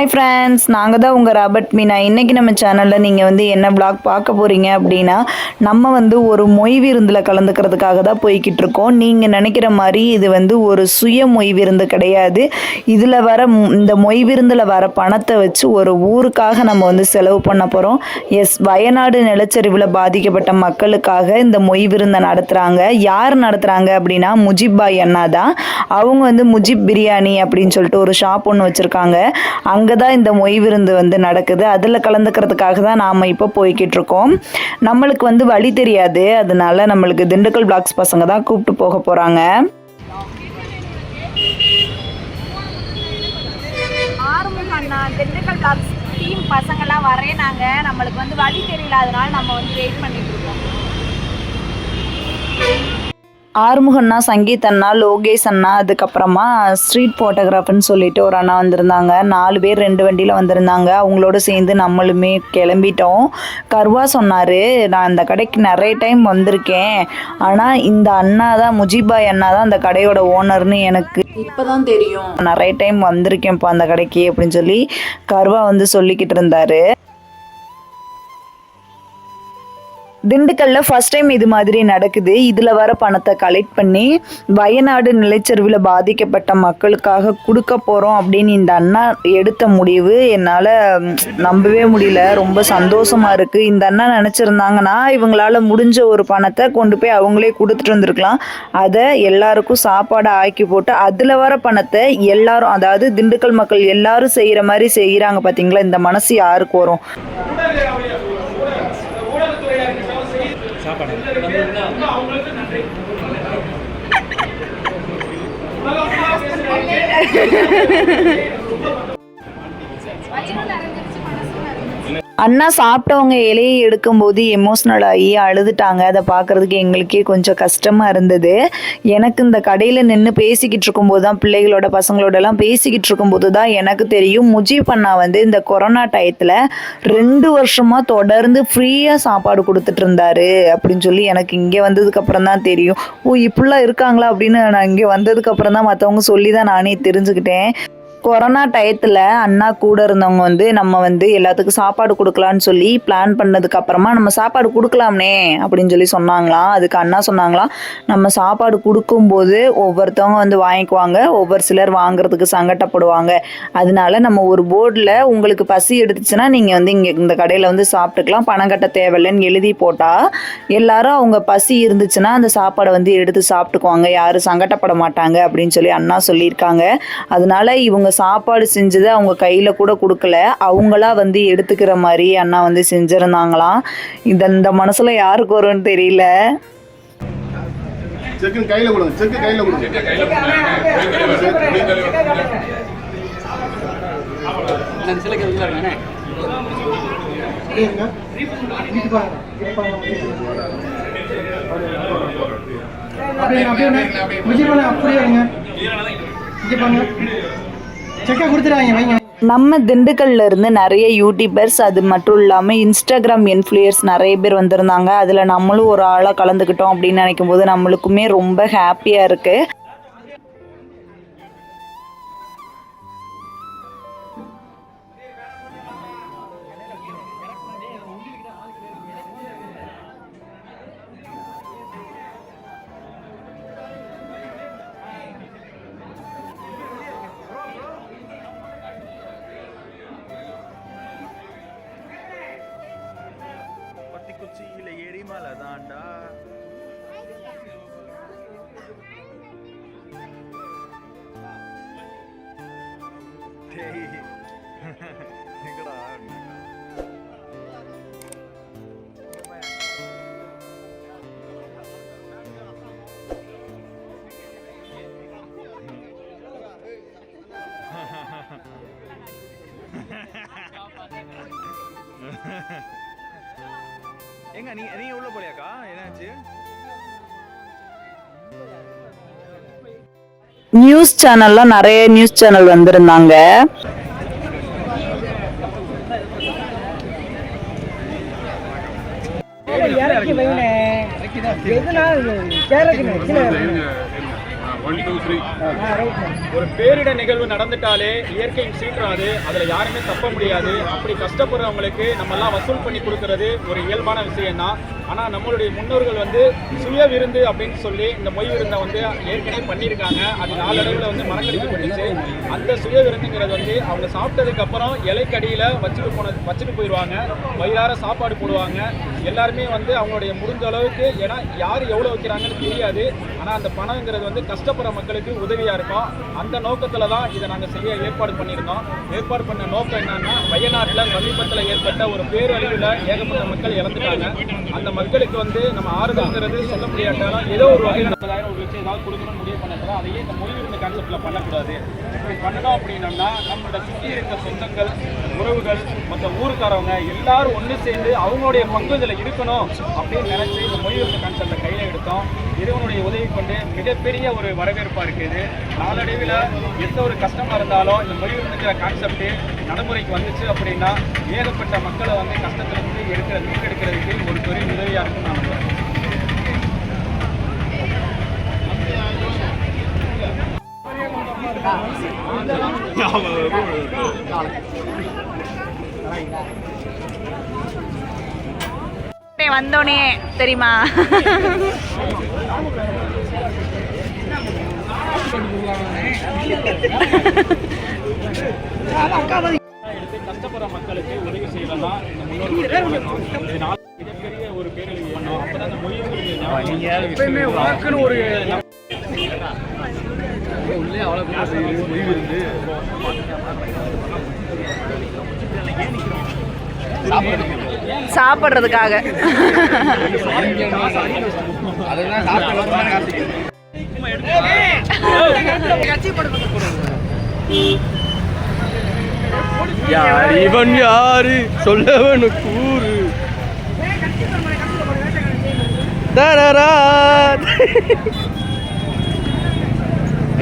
Hi friends நாங்கள் தான் உங்கள் ராபர்ட் மீனா இன்றைக்கி நம்ம சேனலில் நீங்கள் வந்து என்ன பிளாக் பார்க்க போகிறீங்க அப்படின்னா நம்ம வந்து ஒரு மொய் விருந்தில் கலந்துக்கிறதுக்காக தான் போய்கிட்டு இருக்கோம். நீங்கள் நினைக்கிற மாதிரி இது வந்து ஒரு சுய மொய் விருந்து கிடையாது. இதில் வர இந்த மொய் விருந்தில் வர பணத்தை வச்சு ஒரு ஊருக்காக நம்ம வந்து செலவு பண்ண போகிறோம் எஸ் வயநாடு நிலச்சரிவில் பாதிக்கப்பட்ட மக்களுக்காக இந்த மொய் விருந்தை நடத்துகிறாங்க யார் நடத்துகிறாங்க அப்படின்னா முஜிப் பாய் அண்ணா தான். அவங்க வந்து முஜிப் பிரியாணி அப்படின்னு சொல்லிட்டு ஒரு ஷாப் ஒன்று வச்சுருக்காங்க. அங்கே தான் இந்த மொய் விருந்து வந்து நடக்குது. அதில் கலந்துக்கிறதுக்காக தான் நாம் இப்போ போய்கிட்டு இருக்கோம் நம்மளுக்கு வந்து வழி தெரியாது. அதனால நம்மளுக்கு திண்டுக்கல் பிளாக்ஸ் பசங்க தான் கூப்பிட்டு போக போகிறாங்க ஆறுமுகம் அண்ணா திண்டுக்கல் பிளாக்ஸ் டீம் பசங்கெல்லாம் நாங்கள் நம்மளுக்கு வந்து வழி தெரியல. அதனால நம்ம வந்து வெயிட் பண்ணிட்டு இருக்கோம் ஆறுமுகண்ணா சங்கீத் அண்ணா லோகேஷ் அண்ணா அதுக்கப்புறமா ஸ்ட்ரீட் ஃபோட்டோகிராஃபர்னு சொல்லிட்டு ஒரு அண்ணா வந்திருந்தாங்க. நாலு பேர் ரெண்டு வண்டியில் வந்திருந்தாங்க. அவங்களோட சேர்ந்து நம்மளுமே கிளம்பிட்டோம். கருவா சொன்னார் நான் அந்த கடைக்கு நிறைய டைம் வந்திருக்கேன். ஆனால் இந்த அண்ணா தான் முஜிபாய் அண்ணா தான் அந்த கடையோட ஓனர்னு எனக்கு இப்போ தான் தெரியும் நிறைய டைம் வந்திருக்கேன்ப்பா அந்த கடைக்கு அப்படின்னு சொல்லி கருவா வந்து சொல்லிக்கிட்டு இருந்தாரு. திண்டுக்கல்ல ஃபர்ஸ்ட் டைம் இது மாதிரி நடக்குது. இதில் வர பணத்தை கலெக்ட் பண்ணி வயநாடு நிலச்சரிவில் பாதிக்கப்பட்ட மக்களுக்காக கொடுக்க போகிறோம் அப்படின்னு இந்த அண்ணா எடுத்த முடிவு என்னால் நம்பவே முடியல. ரொம்ப சந்தோஷமாக இருக்குது இந்த அண்ணா நினச்சிருந்தாங்கன்னா இவங்களால முடிஞ்ச ஒரு பணத்தை கொண்டு போய் அவங்களே கொடுத்துட்டு வந்திருக்கலாம். அதை எல்லாருக்கும் சாப்பாடு ஆக்கி போட்டு அதில் வர பணத்தை எல்லாரும் அதாவது திண்டுக்கல் மக்கள் எல்லாரும் செய்கிற மாதிரி செய்கிறாங்க பார்த்தீங்களா இந்த மனசு யாருக்கு வரும்? ファイトのライブ。அண்ணா சாப்பிட்டவங்க இலையை எடுக்கும்போது எமோஷ்னல் ஆகி அழுதுட்டாங்க. அதை பார்க்கறதுக்கு எங்களுக்கே கொஞ்சம் கஷ்டமாக இருந்தது. எனக்கு இந்த கடையில் நின்று பேசிக்கிட்டு இருக்கும்போது தான் பிள்ளைகளோட பசங்களோடலாம் பேசிக்கிட்டு இருக்கும்போது தான் எனக்கு தெரியும் முஜீப் அண்ணா வந்து இந்த கொரோனா டயத்தில் ரெண்டு வருஷமாக தொடர்ந்து ஃப்ரீயாக சாப்பாடு கொடுத்துட்டு இருந்தாரு அப்படின்னு சொல்லி எனக்கு இங்கே வந்ததுக்கப்புறம் தான் தெரியும். ஓ இப்படிலாம் இருக்காங்களா அப்படின்னு நான் இங்கே வந்ததுக்கப்புறம் தான் மற்றவங்க சொல்லி தான் நானே தெரிஞ்சுக்கிட்டேன். கொரோனா டயத்தில் அண்ணா கூட இருந்தவங்க வந்து நம்ம வந்து எல்லாத்துக்கும் சாப்பாடு கொடுக்கலான்னு சொல்லி பிளான் பண்ணதுக்கு அப்புறமா நம்ம சாப்பாடு கொடுக்கலாம்னே அப்படின்னு சொல்லி சொன்னாங்களாம். அதுக்கு அண்ணா சொன்னாங்களாம். நம்ம சாப்பாடு கொடுக்கும்போது ஒவ்வொருத்தவங்க வந்து வாங்கிக்குவாங்க. ஒவ்வொரு சிலர் வாங்குறதுக்கு சங்கட்டப்படுவாங்க அதனால நம்ம ஒரு போர்டில் உங்களுக்கு பசி எடுத்துச்சுன்னா நீங்கள் வந்து இங்கே இந்த கடையில் வந்து சாப்பிட்டுக்கலாம். பணம் கட்ட தேவையில்லைன்னு எழுதி போட்டால் எல்லாரும் அவங்க பசி இருந்துச்சுன்னா அந்த சாப்பாடை வந்து எடுத்து சாப்பிட்டுக்குவாங்க. யாரும் சங்கட்டப்பட மாட்டாங்க அப்படின்னு சொல்லி அண்ணா சொல்லியிருக்காங்க. அதனால இவங்க சாப்பாடு செஞ்சது அவங்க கையில் கூட கொடுக்கல. அவங்களா வந்து எடுத்துக்கிற மாதிரி அண்ணா வந்து செஞ்சுருந்தாங்களாம். இந்த இந்த மனசில் யாருக்கு வரும்னு தெரியல. செக்கு கையில கொடுங்க செக்கு கையில கொடுங்க. நான் சில அப்படியே அப்படியே. விஜய் பண்ண அப்படியே நம்ம திண்டுக்கல்ல இருந்து நிறைய யூடியூபர்ஸ் அது மட்டும் இல்லாமல் இன்ஸ்டாகிராம் இன்ஃப்ளூயர்ஸ் நிறைய பேர் வந்திருந்தாங்க. அதில் நம்மளும் ஒரு ஆளாக கலந்துக்கிட்டோம் அப்படின்னு நினைக்கும் போது நம்மளுக்குமே ரொம்ப ஹாப்பியாக இருக்குது எரிமலை தாண்டா டேய் எங்கடா எங்க நீ நீ நியூஸ் சேனல்லாம் நிறைய நியூஸ் சேனல் வந்திருந்தாங்க. இறக்கி வைங்க எதுனா கேரக்கு கீழே ஒன் டூ த்ரீ ஒரு பேரிட நிகழ்வு நடந்துட்டாலே இயற்கையின் சீற்றாது அது அதில் யாருமே தப்ப முடியாது. அப்படி கஷ்டப்படுறவங்களுக்கு நம்மெல்லாம் வசூல் பண்ணி கொடுக்கறது ஒரு இயல்பான விஷயம் தான் ஆனால் நம்மளுடைய முன்னோர்கள் வந்து சுய விருந்து அப்படின்னு சொல்லி இந்த மொய் விருந்தை வந்து ஏற்கனவே பண்ணியிருக்காங்க. அது நாளடைவில் வந்து மரக்கடிக்கப்பட்டுச்சு அந்த சுய விருந்துங்கிறது வந்து அவங்க சாப்பிட்டதுக்கு அப்புறம் இலைக்கடியில் வச்சுட்டு போன வச்சுட்டு போயிடுவாங்க. வயிறார சாப்பாடு போடுவாங்க. எல்லாருமே வந்து அவங்களுடைய முடிஞ்ச அளவுக்கு ஏன்னா யார் எவ்வளோ வைக்கிறாங்கன்னு தெரியாது. ஆனால் அந்த பணங்கிறது வந்து கிராமப்புற மக்களுக்கு உதவியாக இருக்கும் அந்த நோக்கத்தில் தான் இதை நாங்கள் செய்ய ஏற்பாடு பண்ணியிருந்தோம். ஏற்பாடு பண்ண நோக்கம் என்னன்னா வயநாட்டில் சமீபத்தில் ஏற்பட்ட ஒரு பேரழிவில் ஏகப்பட்ட மக்கள் இறந்துட்டாங்க. அந்த மக்களுக்கு வந்து நம்ம ஆறுதல்ங்கிறது சொல்ல முடியாட்டாலும் ஏதோ ஒரு வகையில் ஐம்பதாயிரம் ஒரு லட்சம் ஏதாவது கொடுக்கணும்னு முடிவு பண்ணிருக்கோம் அதையே இந்த மொழி இருந்த கான்செப்டில் பண்ணக்கூடாது. இப்படி பண்ணணும் அப்படின்னம்னா நம்மளோட சுற்றி இருக்க சொந்தங்கள் உறவுகள் மற்ற ஊருக்காரவங்க எல்லாரும் ஒன்று சேர்ந்து அவங்களுடைய பங்கு இதில் இருக்கணும் அப்படின்னு நினைச்சு இந்த மொழி இருந்த கான்செப்டை கையில் கொடுத்தோம். இறைவனுடைய உதவி கொண்டு மிகப்பெரிய ஒரு வரவேற்பாக இருக்குது நாளடைவில் எந்த ஒரு கஷ்டமாக இருந்தாலும் இந்த மொழி இருந்துங்கிற கான்செப்ட் நடைமுறைக்கு வந்துச்சு அப்படின்னா ஏகப்பட்ட மக்களை வந்து கஷ்டத்திலிருந்து எடுக்கிற மீட்டெடுக்கிறதுக்கு ஒரு பெரிய உதவியாக இருக்கும் நான் நம்புறேன். வந்தோடனே தெரியுமா? எடுத்து கஷ்டப்படுற மக்களுக்கு உதவி செய்யலாம் இந்த முன்னோர்கள் இதனால மிகப்பெரிய ஒரு பேரழிவு பண்ணோம் அப்பதான் அந்த மொழிகளுக்கு எப்பயுமே வாக்குன்னு ஒரு சாப்பிட்றதுக்காக. யார் இவன் யாரு? சொல்லவனு கூறு. தரரா.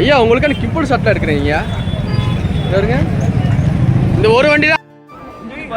ஐயா உங்களுக்கான கிம்போர்டு ஷாட்டில் இருக்கிறீங்க பாருங்க. இந்த ஒரு வண்டி தான்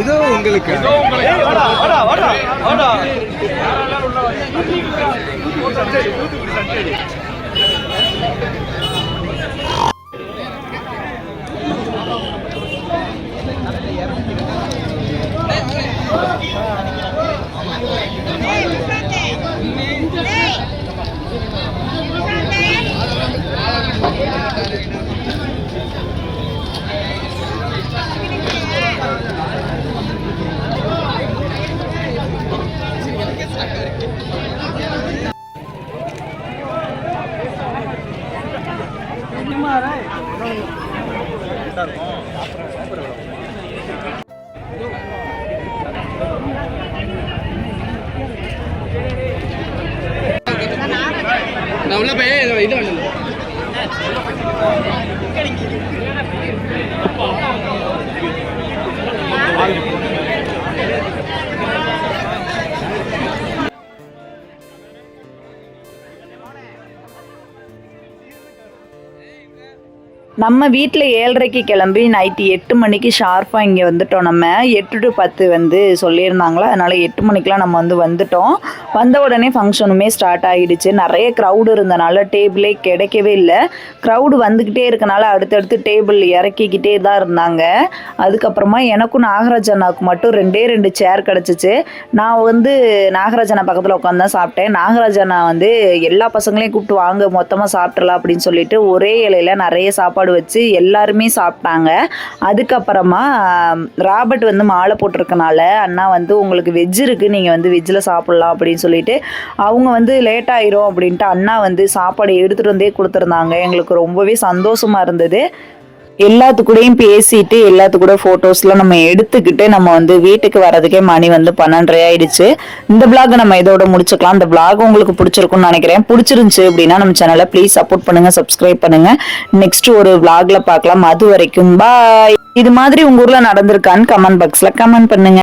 இதோ உங்களுக்கு. நான் உள்ள போய் இது பண்ணல நம்ம வீட்டில் ஏழரைக்கு கிளம்பி நைட்டு எட்டு மணிக்கு ஷார்ப்பாக இங்கே வந்துட்டோம் நம்ம. எட்டு டு பத்து வந்து சொல்லியிருந்தாங்களா? அதனால் எட்டு மணிக்கெலாம் நம்ம வந்து வந்துட்டோம். வந்த உடனே ஃபங்க்ஷனுமே ஸ்டார்ட் ஆகிடுச்சு நிறைய க்ரௌடு இருந்தனால டேபிளே கிடைக்கவே இல்லை. க்ரௌடு வந்துக்கிட்டே இருக்கனால அடுத்தடுத்து டேபிள் இறக்கிக்கிட்டே தான் இருந்தாங்க. அதுக்கப்புறமா எனக்கும் நாகராஜ் அண்ணாவுக்கு மட்டும் ரெண்டே ரெண்டு சேர் கிடச்சிச்சு. நான் வந்து நாகராஜ் அண்ணா பக்கத்தில் உட்காந்து தான் சாப்பிட்டேன். நாகராஜ் அண்ணா வந்து எல்லா பசங்களையும் கூப்பிட்டு வாங்க மொத்தமாக சாப்பிட்றலாம் அப்படின்னு சொல்லிட்டு ஒரே இலையில நிறைய சாப்பாடு வச்சு எல்லாருமே சாப்பிட்டாங்க. அதுக்கப்புறமா ராபர்ட் வந்து மாலை போட்டிருக்கனால அண்ணா வந்து உங்களுக்கு வெஜ் இருக்குது நீங்கள் வந்து வெஜ்ஜில் சாப்பிட்லாம் அப்படின்னு சொல்லிட்டு அவங்க வந்து லேட் ஆயிரும் அப்படின்ட்டு அண்ணா வந்து சாப்பாடு எடுத்துகிட்டு வந்தே கொடுத்துருந்தாங்க. எங்களுக்கு ரொம்பவே சந்தோஷமாக இருந்தது. எல்லாத்து கூடயும் பேசிட்டு எல்லாத்து கூட ஃபோட்டோஸ்லாம் நம்ம எடுத்துக்கிட்டு நம்ம வந்து வீட்டுக்கு வர்றதுக்கே மணி வந்து பன்னெண்டரை ஆயிடுச்சு. இந்த பிளாக் நம்ம இதோட முடிச்சுக்கலாம். இந்த பிளாக் உங்களுக்கு பிடிச்சிருக்கும்னு நினைக்கிறேன். பிடிச்சிருந்துச்சு அப்படின்னா நம்ம சேனலை ப்ளீஸ் சப்போர்ட் பண்ணுங்க சப்ஸ்கிரைப் பண்ணுங்க. நெக்ஸ்ட் ஒரு பிளாக்ல பார்க்கலாம். அது வரைக்கும் பாய் இது மாதிரி உங்க ஊர்ல நடந்திருக்கான்னு கமெண்ட் பாக்ஸ்ல கமெண்ட் பண்ணுங்க.